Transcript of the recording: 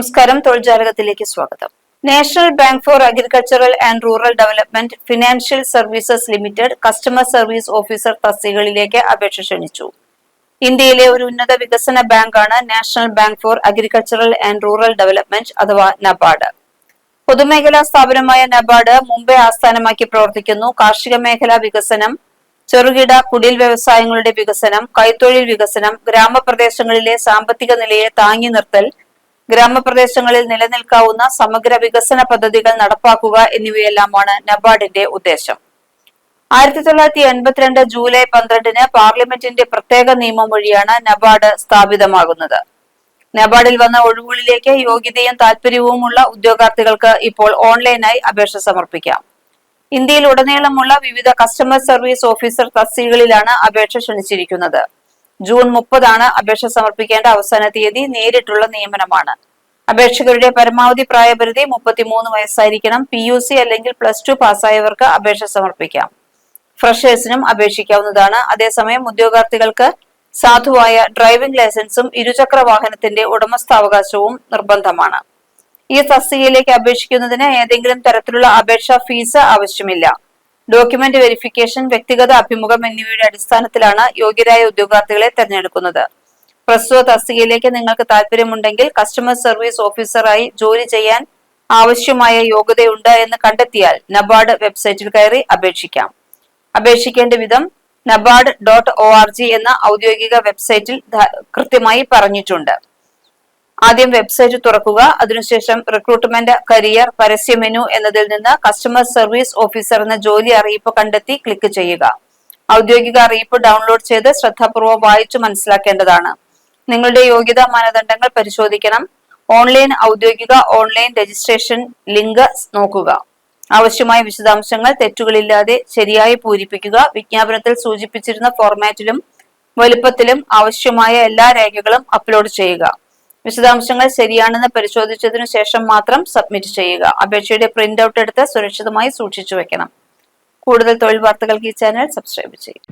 നമസ്കാരം. തൊഴിൽജാലകത്തിലേക്ക് സ്വാഗതം. National bank for agricultural and rural development financial services limited customer service officer തസ്തികകളിലേക്ക് അപേക്ഷ ക്ഷണിച്ചു. ഇന്ത്യയിലെ ഒരു ഉന്നത വികസന ബാങ്കാണ് national bank for agricultural and rural development അഥവാ നബാർഡ്. പൊതുമേഖലാ സ്ഥാപനമായ നബാർഡ് മുംബൈ ആസ്ഥാനമാക്കി പ്രവർത്തിക്കുന്നു. കാർഷിക മേഖലാ വികസനം ചെറുകിട കുടിൽ വ്യവസായങ്ങളുടെ വികസനം കൈത്തൊഴിൽ വികസനം ഗ്രാമപ്രദേശങ്ങളിലെ സാമ്പത്തിക നിലയെ താങ്ങി നിർത്തൽ ഗ്രാമപ്രദേശങ്ങളിൽ നിലനിൽക്കാവുന്ന സമഗ്ര വികസന പദ്ധതികൾ നടപ്പാക്കുക എന്നിവയെല്ലാമാണ് നബാർഡിന്റെ ഉദ്ദേശം. ആയിരത്തി തൊള്ളായിരത്തി എൺപത്തിരണ്ട് ജൂലൈ പന്ത്രണ്ടിന് പാർലമെന്റിന്റെ പ്രത്യേക നിയമം വഴിയാണ് നബാർഡ് സ്ഥാപിതമാകുന്നത്. നബാർഡിൽ വന്ന ഒഴിവുകളിലേക്ക് യോഗ്യതയും താല്പര്യവുമുള്ള ഉദ്യോഗാർത്ഥികൾക്ക് ഇപ്പോൾ ഓൺലൈനായി അപേക്ഷ സമർപ്പിക്കാം. ഇന്ത്യയിൽ ഉടനീളമുള്ള വിവിധ കസ്റ്റമർ സർവീസ് ഓഫീസർ തസ്തികകളിലാണ് അപേക്ഷ ക്ഷണിച്ചിരിക്കുന്നത്. ജൂൺ മുപ്പതാണ് അപേക്ഷ സമർപ്പിക്കേണ്ട അവസാന തീയതി നേരിട്ടുള്ള നിയമനമാണ്. അപേക്ഷകരുടെ പരമാവധി പ്രായപരിധി മുപ്പത്തിമൂന്ന് വയസ്സായിരിക്കണം. പി യു സി അല്ലെങ്കിൽ പ്ലസ് ടു പാസ്സായവർക്ക് അപേക്ഷ സമർപ്പിക്കാം. ഫ്രഷേഴ്സിനും അപേക്ഷിക്കാവുന്നതാണ്. അതേസമയം ഉദ്യോഗാർത്ഥികൾക്ക് സാധുവായ ഡ്രൈവിംഗ് ലൈസൻസും ഇരുചക്ര വാഹനത്തിന്റെ ഉടമസ്ഥാവകാശവും നിർബന്ധമാണ്. ഈ തസ്തികയിലേക്ക് അപേക്ഷിക്കുന്നതിന് ഏതെങ്കിലും തരത്തിലുള്ള അപേക്ഷാ ഫീസ് ആവശ്യമില്ല. ഡോക്യുമെന്റ് വെരിഫിക്കേഷൻ വ്യക്തിഗത അഭിമുഖം എന്നിവയുടെ അടിസ്ഥാനത്തിലാണ് യോഗ്യരായ ഉദ്യോഗാർത്ഥികളെ തെരഞ്ഞെടുക്കുന്നത്. പ്രസ്തുത തസ്തികയിലേക്ക് നിങ്ങൾക്ക് താല്പര്യമുണ്ടെങ്കിൽ കസ്റ്റമർ സർവീസ് ഓഫീസറായി ജോലി ചെയ്യാൻ ആവശ്യമായ യോഗ്യതയുണ്ട് എന്ന് കണ്ടെത്തിയാൽ നബാർഡ് വെബ്സൈറ്റിൽ കയറി അപേക്ഷിക്കാം. അപേക്ഷിക്കേണ്ട വിധം NABARD dot O R G എന്ന ഔദ്യോഗിക വെബ്സൈറ്റിൽ കൃത്യമായി പറഞ്ഞിട്ടുണ്ട്. ആദ്യം വെബ്സൈറ്റ് തുറക്കുക. അതിനുശേഷം റിക്രൂട്ട്മെന്റ് കരിയർ പരസ്യ മെനു എന്നതിൽ നിന്ന് കസ്റ്റമർ സർവീസ് ഓഫീസർ എന്ന ജോലി അറിയിപ്പ് കണ്ടെത്തി ക്ലിക്ക് ചെയ്യുക. ഔദ്യോഗിക അറിയിപ്പ് ഡൗൺലോഡ് ചെയ്ത് ശ്രദ്ധാപൂർവം വായിച്ചു മനസ്സിലാക്കേണ്ടതാണ്. നിങ്ങളുടെ യോഗ്യതാ മാനദണ്ഡങ്ങൾ പരിശോധിക്കണം. ഓൺലൈൻ ഔദ്യോഗിക ഓൺലൈൻ രജിസ്ട്രേഷൻ ലിങ്ക് നോക്കുക. ആവശ്യമായ വിശദാംശങ്ങൾ തെറ്റുകളില്ലാതെ ശരിയായി പൂരിപ്പിക്കുക. വിജ്ഞാപനത്തിൽ സൂചിപ്പിച്ചിരുന്ന ഫോർമാറ്റിലും വലുപ്പത്തിലും ആവശ്യമായ എല്ലാ രേഖകളും അപ്ലോഡ് ചെയ്യുക. വിശദാംശങ്ങൾ ശരിയാണെന്ന് പരിശോധിച്ചതിനു ശേഷം മാത്രം സബ്മിറ്റ് ചെയ്യുക. അപേക്ഷയുടെ പ്രിന്റ് ഔട്ട് എടുത്ത് സുരക്ഷിതമായി സൂക്ഷിച്ചു വെക്കണം. കൂടുതൽ തൊഴിൽ വാർത്തകൾക്ക് ഈ ചാനൽ സബ്സ്ക്രൈബ് ചെയ്യും.